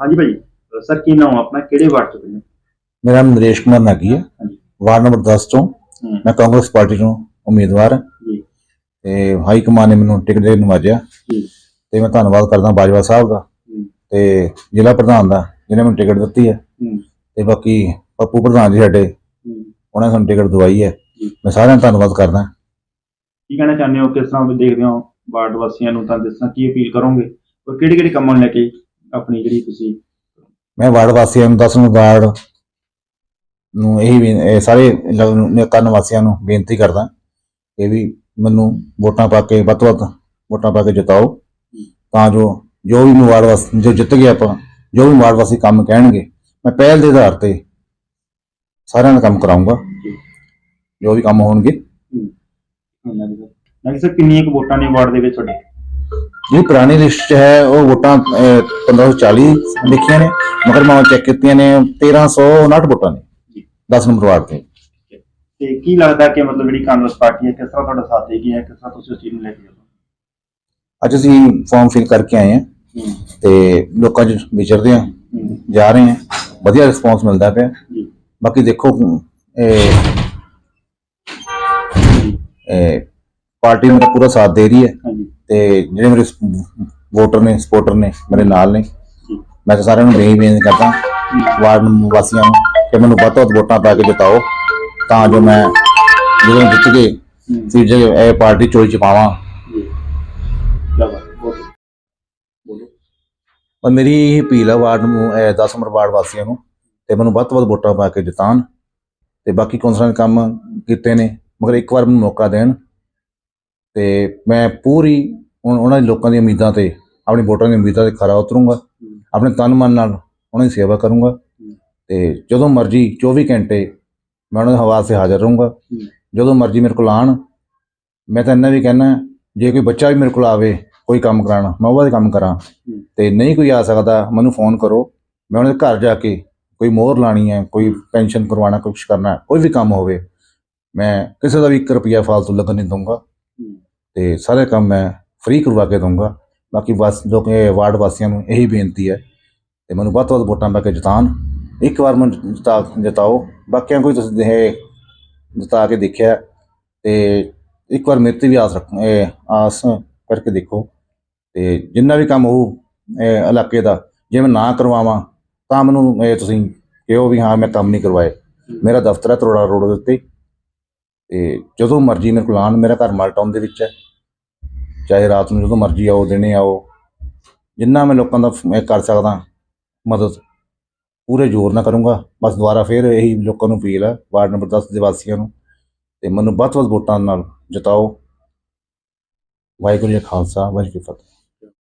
ਹਾਂਜੀ ਭਾਈ ਸਰ ਕੀ ਨਾਮ ਆਪਣਾ? ਕਿਹੜੇ ਵਾਰਡ ਚ ਪੈਂਦੇ ਮੇਰਾ ਨਾਮ ਨਰੇਸ਼ ਕੁਮਾਰ ਨਾਗੀ ਹੈ। ਵਾਰਡ ਨੰਬਰ 10 ਤੋਂ ਮੈਂ ਕਾਂਗਰਸ ਪਾਰਟੀ ਤੋਂ ਉਮੀਦਵਾਰ ਹਾਂ। ਜੀ। ਤੇ ਹਾਈ ਕਮਾਨ ਨੇ ਮੈਨੂੰ ਟਿਕਟ ਦੇ ਨਵਾਜਿਆ। ਜੀ। ਤੇ ਮੈਂ ਧੰਨਵਾਦ ਕਰਦਾ ਬਾਜਵਾ ਸਾਹਿਬ ਦਾ। ਤੇ ਜ਼ਿਲ੍ਹਾ ਪ੍ਰਧਾਨ ਦਾ ਜਿਹਨੇ ਮੈਨੂੰ ਟਿਕਟ ਦਿੱਤੀ ਹੈ। ਤੇ ਬਾਕੀ ਪੱਪੂ ਪ੍ਰਧਾਨ ਜੀ ਸਾਡੇ ਉਹਨਾਂ ਨੇ ਸਾਨੂੰ ਟਿਕਟ ਦਵਾਈ ਹੈ। ਮੈਂ ਸਾਰਿਆਂ ਦਾ ਧੰਨਵਾਦ ਕਰਦਾ। ਕੀ ਕਹਿਣਾ ਚਾਹੁੰਦੇ ਹੋ? ਕਿਸ ਤਰ੍ਹਾਂ ਵੀ ਦੇਖਦੇ ਹੋ ਵਾਰਡ ਵਾਸੀਆਂ ਨੂੰ? ਤਾਂ ਤਰ੍ਹਾਂ ਕੀ ਅਪੀਲ ਕਰੋਗੇ? ਔਰ ਕਿਹੜੀ ਕਿਹੜੀ ਕੰਮਾਂ ਨੂੰ ਲੈ ਕੇ ਆਪਣੀ ਜਿਹੜੀ ਤੁਸੀਂ ਮੈਂ ਵਾਰਡ ਵਾਸੀਆਂ ਨੂੰ 10 ਨੂੰ ਵਾਰਡ ਨੂੰ ਇਹ ਵੀ ਇਹ ਸਾਰੇ ਕਰਨ ਵਾਸੀਆਂ ਨੂੰ ਬੇਨਤੀ ਕਰਦਾ ਕਿ ਵੀ ਮੈਨੂੰ ਵੋਟਾਂ ਪਾ ਕੇ ਵੱਧ ਤੋਂ ਵੱਧ ਵੋਟਾਂ ਪਾ ਕੇ ਜਿਤਾਓ। ਤਾਂ ਜੋ ਜੋ ਵੀ ਮੈਂ ਵਾਰਡ ਵਾਸੀ ਜੋ ਜਿੱਤ ਗਿਆ ਆਪਾਂ ਜੋ ਵੀ ਵਾਰਡ ਵਾਸੀ ਕੰਮ ਕਹਿਣਗੇ ਮੈਂ ਪਹਿਲ ਦੇ ਆਧਾਰ ਤੇ ਸਾਰਿਆਂ ਦਾ ਕੰਮ ਕਰਾਉਂਗਾ ਜੋ। ਵੀ ਕੰਮ ਹੋਣਗੇ। ਨਹੀਂ ਸਰ ਕਿੰਨੀਆਂ ਕੁ ਵੋਟਾਂ ਨੇ ਵਾਰਡ ਦੇ ਵਿੱਚ ਤੁਹਾਡੇ? ਜਿਹੜੀ ਪੁਰਾਣੀ ਲਿਸਟ ਹੈ ਉਹ ਵੋਟਾਂ ਅਹ, 1540 ਲਿਖੀਆਂ ਨੇ ਮਗਰ ਮੈਂ ਚੈੱਕ ਕੀਤੀਆਂ ਨੇ 1359 ਵੋਟਾਂ ਨੇ 10 ਨੰਬਰ ਵਾਰਡ ਤੇ। ਤੇ ਕੀ ਲੱਗਦਾ ਕਿ ਮਤਲਬ ਜਿਹੜੀ ਕਾਂਗਰਸ ਪਾਰਟੀ ਹੈ ਕਿਸ ਤਰ੍ਹਾਂ ਤੁਹਾਡਾ ਸਾਥ ਦੇਗੀ ਹੈ ਕਿਸ ਤਰ੍ਹਾਂ ਤੁਸੀਂ ਉਸ ਚੀਜ਼ ਨੂੰ ਲੈ ਕੇ ਅੱਜ ਅਸੀਂ ਫਾਰਮ ਫਿਲ ਕਰਕੇ ਆਏ ਹਾਂ ਤੇ ਲੋਕਾਂ 'ਚ ਵਿਚਰਦੇ ਹੂੰ ਜਾ ਰਹੇ ਹਾਂ ਵਧੀਆ ਰਿਸਪੌਂਸ ਮਿਲਦਾ ਪਿਆ। ਬਾਕੀ ਦੇਖੋ ਇਹ ਪਾਰਟੀ ਮੇਰਾ ਪੂਰਾ ਸਾਥ ਦੇ ਰਹੀ ਹੈ। ਤੇ ਜਿਹੜੇ ਮੇਰੇ ਵੋਟਰ ਨੇ ਸਪੋਰਟਰ ਨੇ ਮੇਰੇ ਨਾਲ ਨੇ ਮੈਂ ਤਾਂ ਸਾਰਿਆਂ ਨੂੰ ਬੇਨਤੀ ਬੇਨਤੀ ਕਰਦਾ ਵਾਰਡ ਨੂੰ ਵਾਸੀਆਂ ਨੂੰ ਕਿ ਮੈਨੂੰ ਵੱਧ ਤੋਂ ਵੱਧ ਵੋਟਾਂ ਪਾ ਕੇ ਜਿਤਾਓ ਤਾਂ ਜੋ ਮੈਂ ਜਦੋਂ ਜਿੱਤ ਕੇ ਫਿਰ ਜੇ ਇਹ ਪਾਰਟੀ ਚੋਈ ਚ ਪਾਵਾਂ। ਪਰ ਮੇਰੀ ਇਹ ਅਪੀਲ ਹੈ ਵਾਰਡ ਨੂੰ 10 ਨੰਬਰ ਵਾਰਡ ਵਾਸੀਆਂ ਨੂੰ ਤੇ ਮੈਨੂੰ ਵੱਧ ਤੋਂ ਵੱਧ ਵੋਟਾਂ ਪਾ ਕੇ ਜਿਤਾਣ ਤੇ ਬਾਕੀ ਕੌਂਸਲਰਾਂ ਨੇ ਕੰਮ ਕੀਤੇ ਨੇ ਮਗਰ ਇੱਕ ਵਾਰ ਮੈਨੂੰ ਮੌਕਾ ਦੇਣ ਤੇ ਮੈਂ ਪੂਰੀ ਉਹਨਾਂ ਦੇ ਲੋਕਾਂ ਦੀਆਂ ਉਮੀਦਾਂ ਤੇ, ਆਪਣੀ ਵੋਟਰਾਂ ਦੀਆਂ ਉਮੀਦਾਂ ਤੇ ਖਰਾ ਉਤਰੂੰਗਾ। ਆਪਣੇ ਤਨ ਮਨ ਨਾਲ ਉਹਨਾਂ ਦੀ ਸੇਵਾ ਕਰੂੰਗਾ। ਤੇ ਜਦੋਂ ਮਰਜ਼ੀ 24 ਘੰਟੇ ਮੈਂ ਉਹਨਾਂ ਦੇ ਹਵਾਲੇ 'ਤੇ ਹਾਜ਼ਰ ਰਹੂੰਗਾ। ਜਦੋਂ ਮਰਜ਼ੀ ਮੇਰੇ ਕੋਲ ਆਣ ਮੈਂ ਤਾਂ ਇੰਨਾ ਵੀ ਕਹਿਣਾ ਜੇ ਕੋਈ ਬੱਚਾ ਵੀ ਮੇਰੇ ਕੋਲ ਆਵੇ, ਕੋਈ ਕੰਮ ਕਰਾਉਣਾ, ਮੈਂ ਉਹਦਾ ਕੰਮ ਕਰਾਂ। ਤੇ ਨਹੀਂ ਕੋਈ ਆ ਸਕਦਾ, ਮੈਨੂੰ ਫੋਨ ਕਰੋ। ਮੈਂ ਉਹਨਾਂ ਦੇ ਘਰ ਜਾ ਕੇ ਕੋਈ ਮੋਹਰ ਲਾਣੀ ਹੈ, ਕੋਈ ਪੈਨਸ਼ਨ ਕਰਵਾਉਣਾ ਕੁਝ ਕਰਨਾ, ਕੋਈ ਵੀ ਕੰਮ ਹੋਵੇ, ਮੈਂ ਕਿਸੇ ਦਾ ਵੀ 1 ਰੁਪਿਆ ਫਾਲਤੂ ਲੱਗਣ ਨਹੀਂ ਦਊਂਗਾ। ਤੇ ਸਾਰੇ ਕੰਮ ਮੈਂ ਫ੍ਰੀ ਕਰਵਾ ਕੇ ਦਊਂਗਾ। ਬਾਕੀ ਵਾਸ ਲੋਕ ਵਾਰਡ ਵਾਸੀਆਂ ਨੂੰ ਇਹੀ ਬੇਨਤੀ ਹੈ ਤੇ ਮੈਨੂੰ ਵੱਧ ਤੋਂ ਵੱਧ ਵੋਟਾਂ ਪਾ ਕੇ ਜਿਤਾਣ ਇੱਕ ਵਾਰ ਮੈਨੂੰ ਜਿਤਾ ਜਿਤਾਓ। ਬਾਕੀਆਂ ਕੋਈ ਤੁਸੀਂ ਇਹ ਜਿਤਾ ਕੇ ਦੇਖਿਆ ਤੇ ਇੱਕ ਵਾਰ ਮੇਰੇ ਤੇ ਵੀ ਆਸ ਰੱਖ ਇਹ ਆਸ ਕਰਕੇ ਦੇਖੋ। ਤੇ ਜਿੰਨਾ ਵੀ ਕੰਮ ਹੋਊ ਇਲਾਕੇ ਦਾ, ਜੇ ਮੈਂ ਨਾ ਕਰਵਾਵਾਂ, ਤਾਂ ਮੈਨੂੰ ਇਹ ਤੁਸੀਂ ਕਿਹੋ ਵੀ ਹਾਂ, ਮੈਂ ਕੰਮ ਨਹੀਂ ਕਰਵਾਏ। ਮੇਰਾ ਦਫ਼ਤਰ ਹੈ ਤਰੋੜਾ ਰੋਡ ਦੇ ਉੱਤੇ। ਤੇ ਜਦੋਂ ਮਰਜ਼ੀ ਮੇਰੇ ਕੋਲ ਆਉਣ, ਮੇਰਾ ਘਰ ਮਾਲਟਾਊਨ ਦੇ ਵਿੱਚ ਹੈ। ਚਾਹੇ ਰਾਤ ਨੂੰ ਜਦੋਂ ਮਰਜ਼ੀ ਆਓ, ਦਿਨੇ ਆਓ, ਜਿੰਨਾ ਮੈਂ ਲੋਕਾਂ ਦਾ ਮੈਂ ਕਰ ਸਕਦਾ, ਮਦਦ ਪੂਰੇ ਜ਼ੋਰ ਨਾਲ ਕਰੂੰਗਾ। ਬਸ ਦੁਬਾਰਾ ਫਿਰ ਇਹੀ ਲੋਕਾਂ ਨੂੰ ਅਪੀਲ ਹੈ ਵਾਰਡ ਨੰਬਰ 10 ਦੇ ਵਾਸੀਆਂ ਨੂੰ, ਤੇ ਮੈਨੂੰ ਵੱਧ ਤੋਂ ਵੱਧ ਵੋਟਾਂ ਨਾਲ ਜਿਤਾਓ। ਵਾਹਿਗੁਰੂ ਜੀ ਖਾਲਸਾ, ਵਾਹਿਗੁਰੂ ਜੀ ਫਤਿਹ।